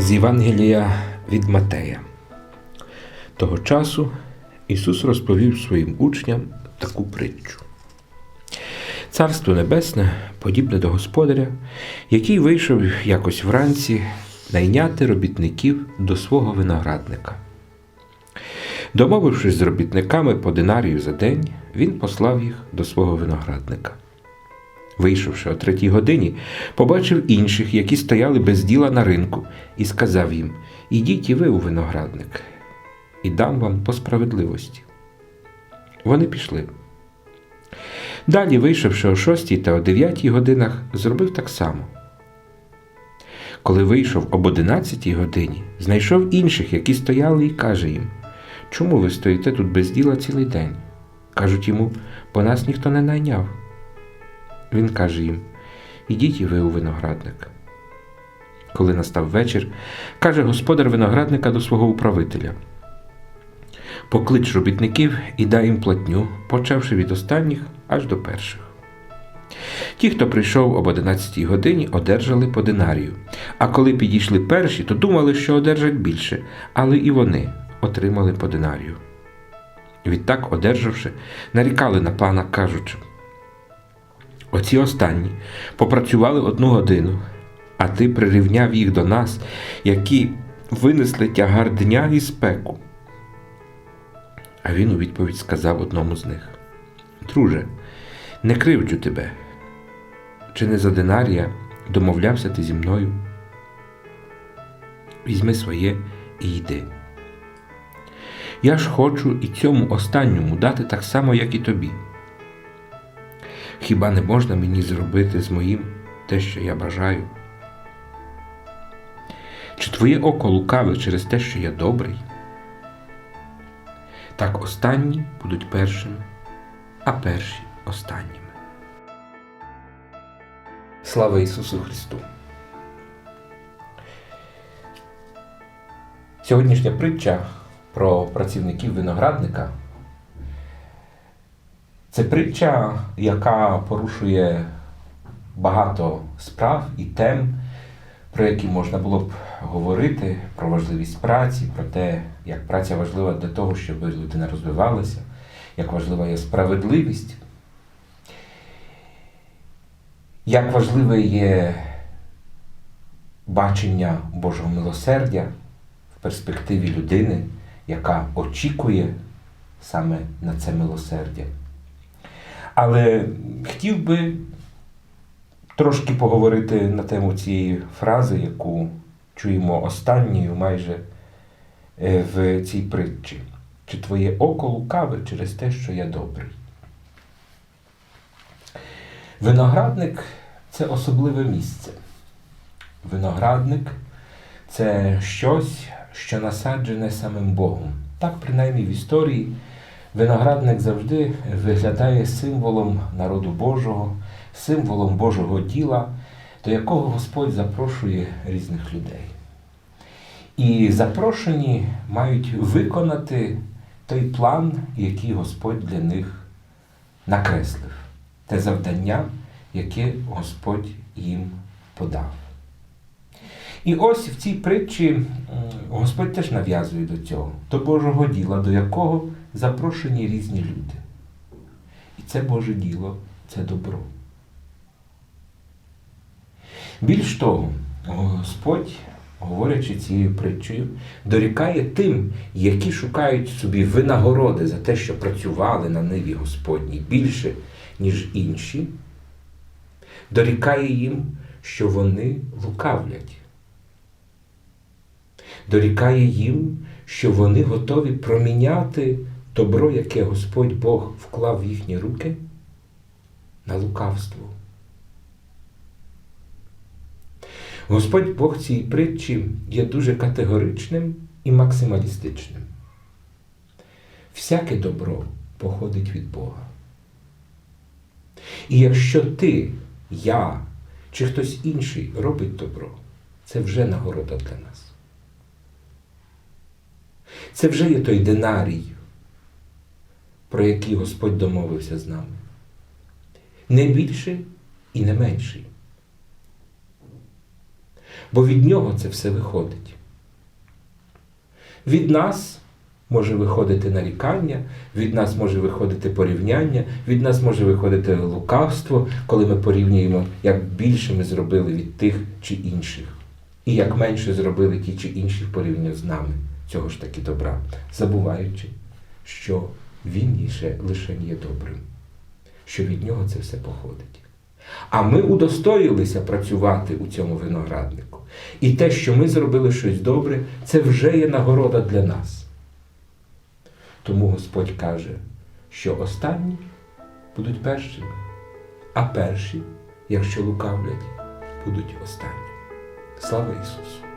З Євангелія від Матея. Того часу Ісус розповів своїм учням таку притчу. Царство Небесне подібне до господаря, який вийшов якось вранці найняти робітників до свого виноградника. Домовившись з робітниками по динарію за день, він послав їх до свого виноградника. Вийшовши о третій годині, побачив інших, які стояли без діла на ринку, і сказав їм: Ідіть і ви у виноградник, і дам вам по справедливості. Вони пішли. Далі, вийшовши о шостій та о дев'ятій годинах, зробив так само. Коли вийшов об одинадцятій годині, знайшов інших, які стояли, і каже їм: Чому ви стоїте тут без діла цілий день? Кажуть йому, бо нас ніхто не найняв. Він каже їм: Ідіть і ви у виноградник. Коли настав вечір, каже господар виноградника до свого управителя: Поклич робітників і дай їм платню, почавши від останніх аж до перших. Ті, хто прийшов об 11 годині, одержали по динарію. А коли підійшли перші, то думали, що одержать більше, але і вони отримали по динарію. Відтак, одержавши, нарікали на пана, кажучи: Оці останні попрацювали одну годину, а ти прирівняв їх до нас, які винесли тягар дня і спеку. А він у відповідь сказав одному з них: Друже, не кривджу тебе. Чи не за динарія домовлявся ти зі мною? Візьми своє і йди. Я ж хочу і цьому останньому дати так само, як і тобі. Хіба не можна мені зробити з моїм те, що я бажаю? Чи твоє око лукаве через те, що я добрий? Так останні будуть першими, а перші останніми. Слава Ісусу Христу! Сьогоднішня притча про працівників виноградника це притча, яка порушує багато справ і тем, про які можна було б говорити, про важливість праці, про те, як праця важлива для того, щоб людина розвивалася, як важлива є справедливість, як важливе є бачення Божого милосердя в перспективі людини, яка очікує саме на це милосердя. Але хотів би трошки поговорити на тему цієї фрази, яку чуємо останньою майже е, в цій притчі. Чи твоє око лукаве через те, що я добрий? Виноградник це особливе місце. Виноградник це щось, що насаджене самим Богом. Так, принаймні в історії. Виноградник завжди виглядає символом народу Божого, символом Божого діла, до якого Господь запрошує різних людей. І запрошені мають виконати той план, який Господь для них накреслив, те завдання, яке Господь їм подав. І ось в цій притчі Господь теж нав'язує до цього, до Божого діла, до якого запрошені різні люди. І це Боже діло, це добро. Більш того, Господь, говорячи цією притчею, дорікає тим, які шукають собі винагороди за те, що працювали на ниві Господній більше, ніж інші, дорікає їм, що вони лукавлять. Дорікає їм, що вони готові проміняти добро, яке Господь Бог вклав в їхні руки, на лукавство. Господь Бог цієї притчі є дуже категоричним і максималістичним. Всяке добро походить від Бога. І якщо ти, я чи хтось інший робить добро, це вже нагорода для нас. Це вже є той динарій, про який Господь домовився з нами. Не більший і не менший. бо від нього це все виходить. Від нас може виходити нарікання, від нас може виходити порівняння, від нас може виходити лукавство, коли ми порівнюємо, як більше ми зробили від тих чи інших, і як менше зробили ті чи інші в порівнянні з нами цього ж таки добра, забуваючи, що він лише, лише є добрим, що від нього це все походить. А ми удостоїлися працювати у цьому винограднику. І те, що ми зробили щось добре, це вже є нагорода для нас. Тому Господь каже, що останні будуть першими, а перші, якщо лукавлять, будуть останні. Слава Ісусу!